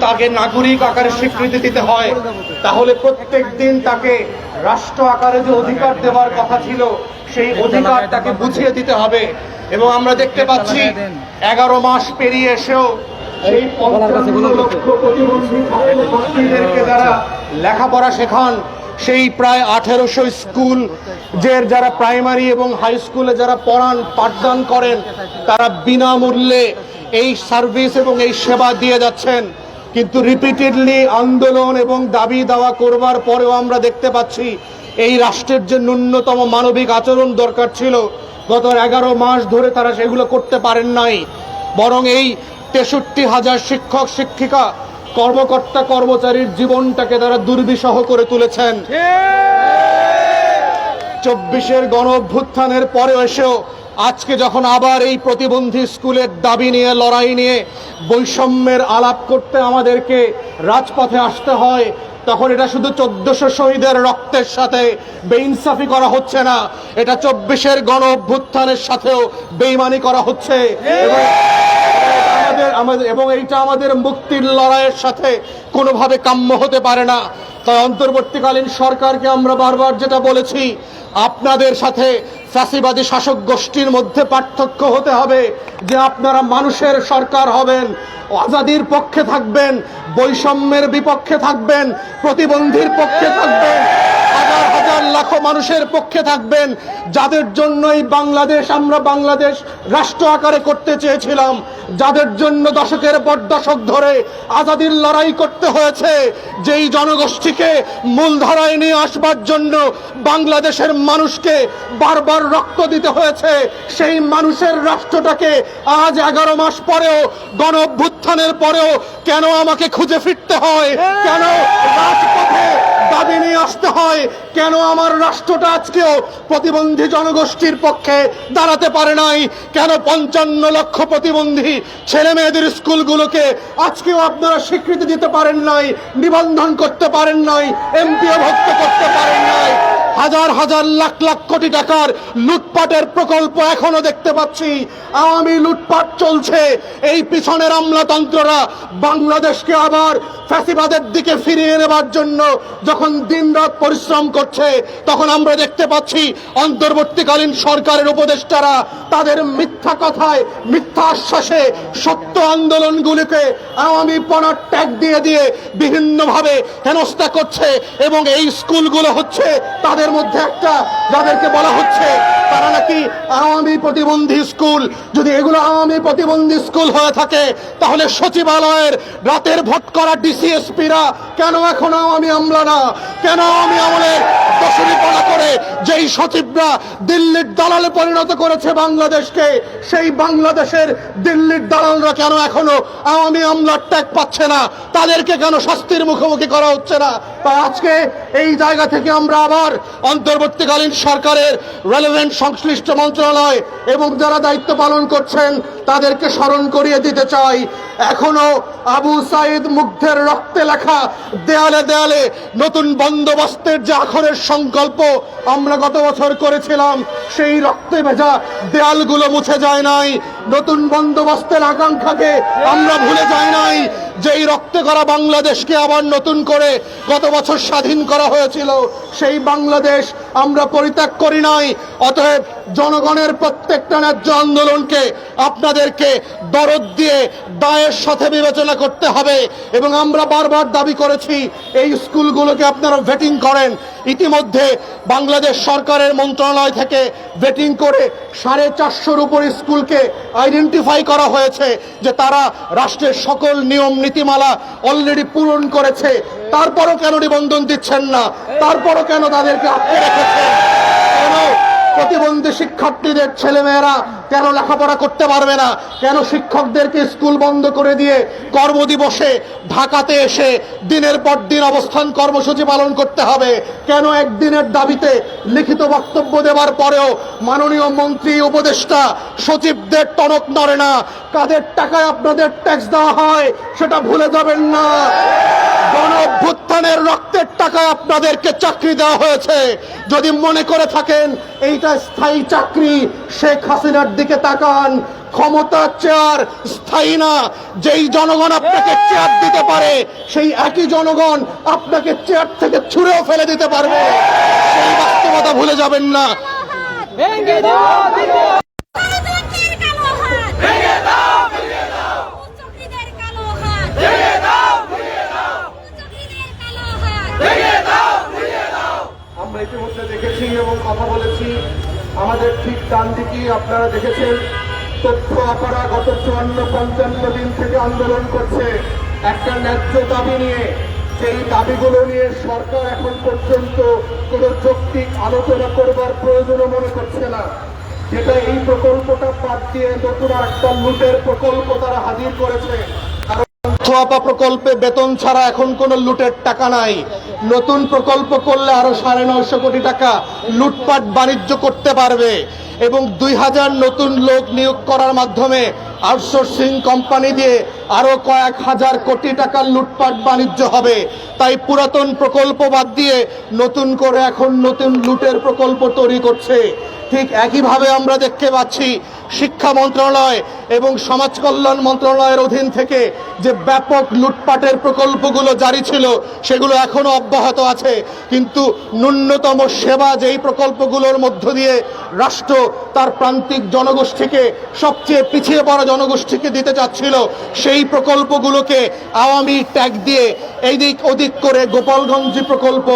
তাকে নাগরিক আকারে স্বীকৃতি দিতে হয়, তাহলে প্রত্যেক দিন তাকে রাষ্ট্র আকারে যে অধিকার দেওয়ার কথা ছিল, সেই অধিকার তাকে বুঝিয়ে দিতে হবে। এবং আমরা দেখতে পাচ্ছি, এগারো মাস পেরিয়ে এসেও সেই লক্ষ যারা লেখাপড়া শেখান, সেই প্রায় আঠেরোশো স্কুল যে যারা প্রাইমারি এবং হাই স্কুলে যারা পড়ান, পাঠদান করেন, তারা বিনামূল্যে এই সার্ভিস এবং এই সেবা দিয়ে যাচ্ছেন। কিন্তু রিপিটেডলি আন্দোলন এবং দাবি দাওয়া করবার পরেও আমরা দেখতে পাচ্ছি এই রাষ্ট্রের যে ন্যূনতম মানবিক আচরণ দরকার ছিল গত এগারো মাস ধরে তারা সেগুলো করতে পারেন নাই। বরং এই তেষট্টি হাজার শিক্ষক শিক্ষিকা কর্মকর্তা কর্মচারীর জীবনটাকে তারা দুর্বিষহ করে তুলেছেন। চব্বিশের গণ অভ্যুত্থানের পরে এসেও আজকে যখন আবার এই প্রতিবন্ধী স্কুলের দাবি নিয়ে, লড়াই নিয়ে বৈষম্যের আলাপ করতে আমাদেরকে রাজপথে আসতে হয়, তখন এটা শুধু চোদ্দশো শহীদের রক্তের সাথে বেইনসাফি করা হচ্ছে না, এটা চব্বিশের গণ অভ্যুত্থানের সাথেও বেইমানি করা হচ্ছে। আমাদের আমাদের, এবং এইটা আমাদের মুক্তির লড়াইয়ের সাথে কোনোভাবে কাম্য হতে পারে না। তাই অন্তর্বর্তীকালীন সরকারকে আমরা বারবার যেটা বলেছি, আপনাদের সাথে ফ্যাসিবাদী শাসক গোষ্ঠীর মধ্যে পার্থক্য হতে হবে যে আপনারা মানুষের সরকার হবেন, আজাদির পক্ষে থাকবেন, বৈষম্যের বিপক্ষে থাকবেন, প্রতিবন্ধীর পক্ষে থাকবেন। হাজার হাজার লাখো মানুষের পক্ষে থাকবেন, যাদের জন্যই বাংলাদেশ আমরা বাংলাদেশ রাষ্ট্র আকারে করতে চেয়েছিলাম, যাদের জন্য দশকের পর দশক ধরে আজাদির লড়াই করতে হয়েছে, যেই জনগোষ্ঠীকে মূলধারায় নিয়ে আসবার জন্য বাংলাদেশের মানুষকে বারবার রক্ত দিতে হয়েছে, সেই মানুষের রাষ্ট্রটাকে আজ এগারো মাস পরেও, গণ অভ্যুত্থানের পরেও কেন আমাকে খুঁজে ফিরতে হয়? কেন রাজপথে দাবি নিয়ে আসতে হয়, কেন আমার রাষ্ট্রটা আজকেও প্রতিবন্ধী জনগোষ্ঠীর পক্ষে দাঁড়াতে পারে নাই? কেন পঞ্চান্ন লক্ষ প্রতিবন্ধী ছেলে মেয়েদের স্কুলগুলোকে আজকেও আপনারা স্বীকৃতি দিতে পারেন নাই, নিবন্ধন করতে পারেন নাই, এমপিও ভক্ত করতে পারেন নাই? হাজার হাজার লাখ লাখ কোটি টাকার লুটপাটের প্রকল্প এখনও দেখতে পাচ্ছি। আওয়ামী লুটপাট চলছে। এই পিছনের আমলাতন্ত্ররা বাংলাদেশকে আবার ফ্যাসিবাদের দিকে ফিরিয়ে নেবার জন্য যখন দিনরাত পরিশ্রম করছে, তখন আমরা দেখতে পাচ্ছি অন্তর্বর্তীকালীন সরকারের উপদেষ্টারা তাদের মিথ্যা কথায়, মিথ্যা আশ্বাসে সত্য আন্দোলনগুলিকে আওয়ামী পনার ট্যাগ দিয়ে দিয়ে বিভিন্নভাবে হেনস্থা করছে এবং এই স্কুলগুলো হচ্ছে তাদের মধ্যে একটা যাদেরকে বলা হচ্ছে, তারা নাকি আওয়ামী প্রতিবন্ধী স্কুল। যদি এগুলো আওয়ামী প্রতিবন্ধী স্কুল হয়ে থাকে, তাহলে সচিবালয়ের রাতের ভোট করা ডিসিএসপিরা কেন এখন আওয়ামী আমলা না? কেন আওয়ামী আমলের দশরীপনা করে যেই সচিবরা দিল্লির দালালে পরিণত করেছে বাংলাদেশকে, সেই বাংলাদেশের দিল্লির দালালরা কেন এখনও আওয়ামী আমলার ট্যাগ পাচ্ছে না? তাদেরকে কেন শাস্তির মুখোমুখি করা হচ্ছে না? তাই আজকে এই জায়গা থেকে আমরা আবার অন্তর্বর্তীকালীন সরকারের রেলেভেন্ট সংশ্লিষ্ট মন্ত্রণালয় এবং যারা দায়িত্ব পালন করছেন, তাদেরকে স্মরণ করিয়ে দিতে চাই। এখনও আবু সাইদ মুগ্ধের রক্তে লেখা দেয়ালে দেয়ালে নতুন বন্দোবস্তের যে আখরের সংকল্প আমরা গত বছর করেছিলাম, সেই রক্তে ভেজা দেয়ালগুলো মুছে যায় নাই, নতুন বন্দোবস্তের আকাঙ্ক্ষাকে আমরা ভুলে যাই নাই। যেই রক্তে করা বাংলাদেশকে আবার নতুন করে গত বছর স্বাধীন করা হয়েছিল, সেই বাংলাদেশ আমরা পরিত্যাগ করি নাই। অতএব জনগণের প্রত্যেকটা ন্যায্য আন্দোলনকে আপনাদেরকে দরদ দিয়ে, দায়ের সাথে বিবেচনা করতে হবে। এবং আমরা বারবার দাবি করেছি, এই স্কুলগুলোকে আপনারা ভেটিং করেন ইতিমধ্যে বাংলাদেশ সরকারের মন্ত্রণালয় থেকে ভেটিং করে সাড়ে চারশোর উপর স্কুলকে আইডেন্টিফাই করা হয়েছে যে তারা রাষ্ট্রের সকল নিয়ম, নীতিমালা অলরেডি পূরণ করেছে। তারপরও কেন নিবন্ধন দিচ্ছেন না? তারপরও কেন তাদেরকে আটকে রেখেছেন? প্রতিবন্ধী শিক্ষার্থীদের ছেলেমেয়েরা কেন লেখাপড়া করতে পারবে না? কেন শিক্ষকদেরকে স্কুল বন্ধ করে দিয়ে কর্মদিবসে ঢাকাতে এসে দিনের পর দিন অবস্থান কর্মসূচি পালন করতে হবে? কেন একদিনের দাবিতে লিখিত বক্তব্য দেওয়ার পরেও মাননীয় মন্ত্রী, উপদেষ্টা, সচিবদের টনক নড়ে না? কাদের টাকায় আপনাদের ট্যাক্স দেওয়া হয় সেটা ভুলে যাবেন না। গণ অভ্যুত্থানের রক্তের টাকা আপনাদেরকে চাকরি দেওয়া হয়েছে। যদি মনে করে থাকেন, এইটা স্থায়ী চাকরি, শেখ হাসিনার দিকে তাকান। ক্ষমতার চেয়ার স্থায়ী না। যেই জনগণ আপনাকে চেয়ার দিতে পারে, সেই একই জনগণ আপনাকে চেয়ার থেকে ছুঁড়েও ফেলে দিতে পারবে। সেই বাস্তবতা ভুলে যাবেন না। এবং কথা বলেছি। আমাদের ঠিক ডান দিকে আপনারা দেখেছেন, তথ্য আপারা গত চুয়ান্ন পঞ্চান্ন দিন থেকে আন্দোলন করছে। একটা ন্যায্য দাবি নিয়ে সেই দাবিগুলো নিয়ে সরকার এখন পর্যন্ত কোনো যৌক্তিক আলোচনা করবার প্রয়োজনও মনে করছে না। যেটা এই প্রকল্পটা বাদ দিয়ে নতুন একটা লুটের প্রকল্প তারা হাজির করেছে। কারণ প্রকল্পে বেতন ছাড়া এখন কোনো লুটের টাকা নাই। নতুন প্রকল্প করলে আরও সাড়ে নয়শো কোটি টাকা লুটপাট বাণিজ্য করতে পারবে এবং দুই হাজার নতুন লোক নিয়োগ করার মাধ্যমে আউটসোর্সিং কোম্পানি দিয়ে আরও কয়েক হাজার কোটি টাকার লুটপাট বাণিজ্য হবে। তাই পুরাতন প্রকল্প বাদ দিয়ে নতুন করে এখন নতুন লুটের প্রকল্প তৈরি করছে। ঠিক একইভাবে আমরা দেখতে পাচ্ছি শিক্ষা মন্ত্রণালয় এবং সমাজ কল্যাণ মন্ত্রণালয়ের অধীন থেকে যে ব্যাপক লুটপাটের প্রকল্পগুলো জারি ছিল, সেগুলো এখনও অব্যাহত আছে। কিন্তু ন্যূনতম সেবা যেই প্রকল্পগুলোর মধ্য দিয়ে রাষ্ট্র তার প্রান্তিক জনগোষ্ঠীকে, সবচেয়ে পিছিয়ে পড়া জনগোষ্ঠীকে দিতে চাচ্ছিল, সেই প্রকল্পগুলোকে আওয়ামী ট্যাগ দিয়ে এই দিক ওদিক করে গোপালগঞ্জ প্রকল্প,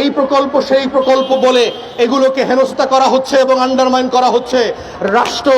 এই প্রকল্প, সেই প্রকল্প বলে এগুলোকে হেনস্থা করা হচ্ছে এবং আন্ডারমাইন করা হচ্ছে। রাষ্ট্র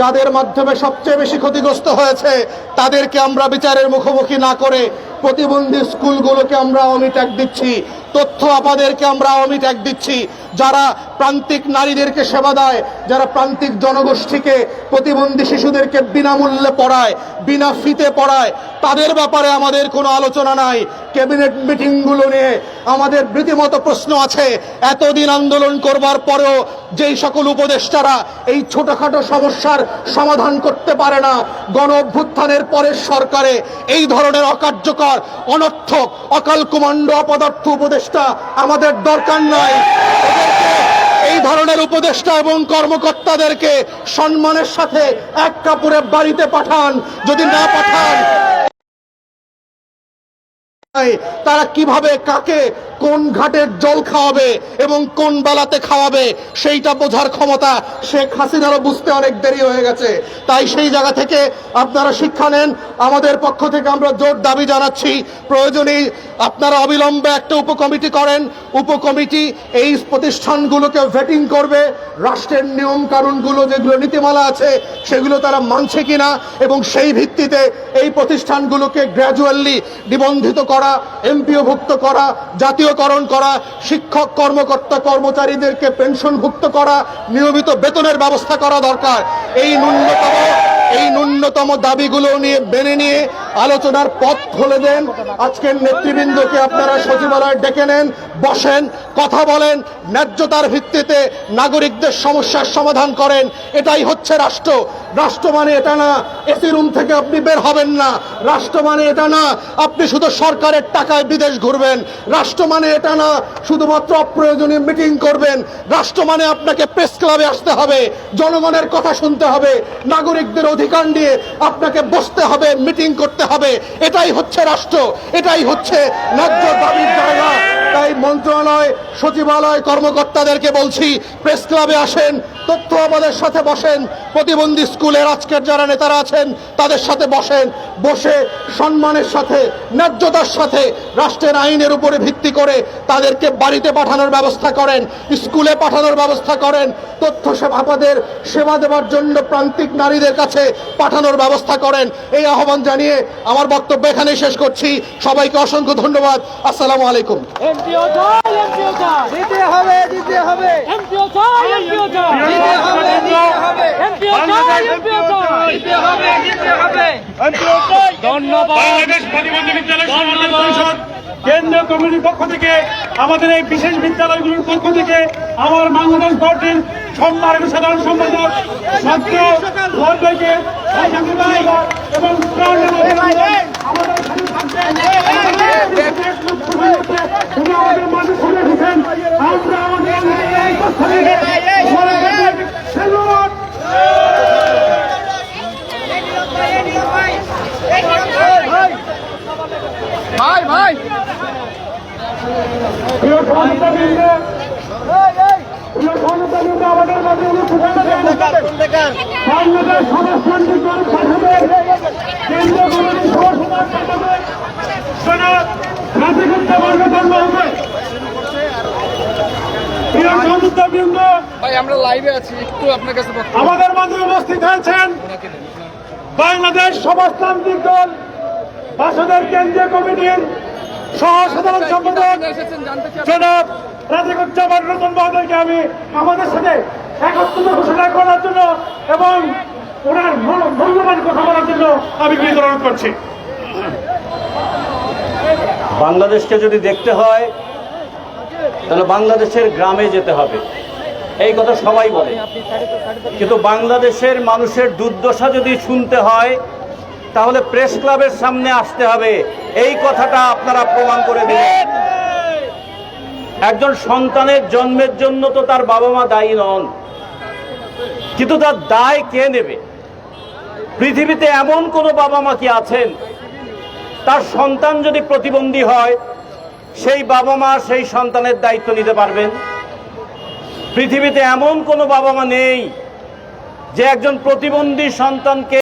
যাদের মাধ্যমে সবচেয়ে বেশি ক্ষতিগ্রস্ত হয়েছে, তাদেরকে আমরা বিচারের মুখোমুখি না করে প্রতিবন্ধী স্কুলগুলোকে আমরা অমিট এক দিচ্ছি, তথ্য আপাদেরকে আমরা অমিট এক দিচ্ছি যারা প্রান্তিক নারীদেরকে সেবা দেয়, যারা প্রান্তিক জনগোষ্ঠীকে প্রতিবন্ধী শিশুদেরকে বিনামূল্যে পড়ায়, বিনা ফিতে পড়ায়, তাদের ব্যাপারে আমাদের কোনো আলোচনা নাই। ক্যাবিনেট মিটিংগুলো নিয়ে আমাদের রীতিমতো প্রশ্ন আছে, এতদিন আন্দোলন করবার পরেও যেই সকল উপদেষ্টারা এই ছোটোখাটো সমস্যার সমাধান করতে পারে না, গণ অভ্যুত্থানের পরের সরকারে এই ধরনের অকার্যকর, অনর্থক, অকাল কুমান্ড অপদার্থ উপদেষ্টা আমাদের দরকার নাই। ধরনের উপদেষ্টা এবং কর্মকর্তাদেরকে সম্মানের সাথে এক কাপড়ে বাড়িতে পাঠান, যদি না পাঠান, তারা কীভাবে, কাকে কোন ঘাটের জল খাওয়াবে এবং কোন বেলাতে খাওয়াবে, সেইটা বোঝার ক্ষমতা শেখ হাসিনারও বুঝতে অনেক দেরি হয়ে গেছে। তাই সেই জায়গা থেকে আপনারা শিক্ষা নেন। আমাদের পক্ষ থেকে আমরা জোর দাবি জানাচ্ছি। প্রয়োজনে আপনারা অবিলম্বে একটা উপকমিটি করেন। উপকমিটি এই প্রতিষ্ঠানগুলোকে ভেটিং করবে। রাষ্ট্রের নিয়ম কানুনগুলো যেগুলো নীতিমালা আছে, সেগুলো তারা মানছে কিনা এবং সেই ভিত্তিতে এই প্রতিষ্ঠানগুলোকে গ্র্যাজুয়ালি নিবন্ধিত করা এমপিওভুক্ত করা জাতীয়করণ করা, শিক্ষক, কর্মকর্তা, কর্মচারীদেরকে পেনশনভুক্ত করা, নিয়মিত বেতনের ব্যবস্থা করা দরকার। এই ন্যূনতম এই ন্যূনতম দাবিগুলো নিয়ে, মেনে নিয়ে আলোচনার পথ খুলে দেন। আজকের নেতৃবৃন্দকে আপনারা সচিবালয়ে ডেকে নেন, বসেন, কথা বলেন, ন্যায্যতার ভিত্তিতে নাগরিকদের সমস্যার সমাধান করেন। এটাই হচ্ছে রাষ্ট্র। রাষ্ট্র মানে এটা না, এসি রুম থেকে আপনি বের হবেন না। রাষ্ট্র মানে এটা না, আপনি শুধু সরকারের টাকায় বিদেশ ঘুরবেন। রাষ্ট্র মানে এটা না, শুধুমাত্র অপ্রয়োজনীয় মিটিং করবেন। রাষ্ট্র মানে আপনাকে প্রেস ক্লাবে আসতে হবে, জনগণের কথা শুনতে হবে, নাগরিকদের অধিকার নিয়ে আপনাকে বসতে হবে, মিটিং করতে হবে। এটাই হচ্ছে রাষ্ট্র এটাই হচ্ছে ন্যায্য দাবির জায়গা। তাই মন্ত্রণালয়, সচিবালয় কর্মকর্তাদেরকে বলছি প্রেস ক্লাবে আসেন, তথ্য আমাদের সাথে বসেন, প্রতিবন্ধী স্কুলের আজকের যারা নেতারা আছেন, তাদের সাথে বসেন, বসে সম্মানের সাথে, ন্যায্যতার সাথে রাষ্ট্রের আইনের উপরে ভিত্তি করে তাদেরকে বাড়িতে পাঠানোর ব্যবস্থা করেন, স্কুলে পাঠানোর ব্যবস্থা করেন, তথ্য সেবাদের সেবা দেওয়ার জন্য প্রান্তিক নারীদের কাছে পাঠানোর ব্যবস্থা করেন। এই আহ্বান জানিয়ে আমার বক্তব্য এখানেই শেষ করছি। সবাইকে অসংখ্য ধন্যবাদ। আসসালামু আলাইকুম। এমপিও চাই এমপিও চাই দিতে হবে দিতে হবে। এমপিও চাই এমপিও চাই দিতে হবে দিতে হবে। এমপিও চাই এমপিও চাই দিতে হবে দিতে হবে। ধন্যবাদ। বাংলাদেশ প্রতিবন্ধী বিদ্যালয় পরিষদ কেন্দ্রীয় কমিটির পক্ষ থেকে আমাদের এই বিশেষ বিদ্যালয়গুলোর পক্ষ থেকে আমার বাংলাদেশ পার্টির সম্মানিত সাধারণ সম্পাদক ধন্যবাদ এবং প্রাণ আমাদের সাথে থাকবেন। উনি আমাদের মাঝে চলে এসেছেন আমরা আমাদের এই প্রস্তাবে ধন্যবাদ প্রিয় সহযোগিতাবৃন্দ, প্রিয় সহযোগিতাবৃন্দ, আমাদের মাঝে অনুষ্ঠিত বাংলাদেশ সমাজতান্ত্রিক দল বাংলাদেশ কেন্দ্রীয় কমিটির সহসভার সম্পাদক জনাব রাজিকুজ্জামান রতন মহোদয়। প্রিয় সহযোগিতাবৃন্দ, ভাই আমরা লাইভে আছি একটু আপনার কাছে আমাদের মাঝে উপস্থিত হয়েছেন বাংলাদেশ সমাজতান্ত্রিক দল বাসদের কেন্দ্রীয় কমিটির সহ সাধারণ সম্পাদক জনাব রাজিকুজ্জামান রতন মহোদয়কে আমি আমাদের সাথে একত্রিত ঘোষণা করার জন্য এবং ওনার মূল- মূল্যবান কথা বলার জন্য আমি বিতরণ করছি। বাংলাদেশকে যদি দেখতে হয়, তাহলে বাংলাদেশের গ্রামে যেতে হবে। এই কথা সবাই বলে। কিন্তু বাংলাদেশের মানুষের দুর্দশা যদি শুনতে হয় তাহলে প্রেস ক্লাবের সামনে আসতে হবে। এই কথাটা আপনারা প্রমাণ করে দিলেন একজন সন্তানের জন্মের জন্য তো তার বাবা মা দায়ী নন। কিন্তু তার দায় কে নেবে? পৃথিবীতে এমন কোনো বাবা মা কি আছেন? তার সন্তান যদি প্রতিবন্ধী হয়, সেই বাবা মা সেই সন্তানের দায়িত্ব নিতে পারবেন। পৃথিবীতে এমন কোনো বাবা মা নেই যে একজন প্রতিবন্ধী সন্তানকে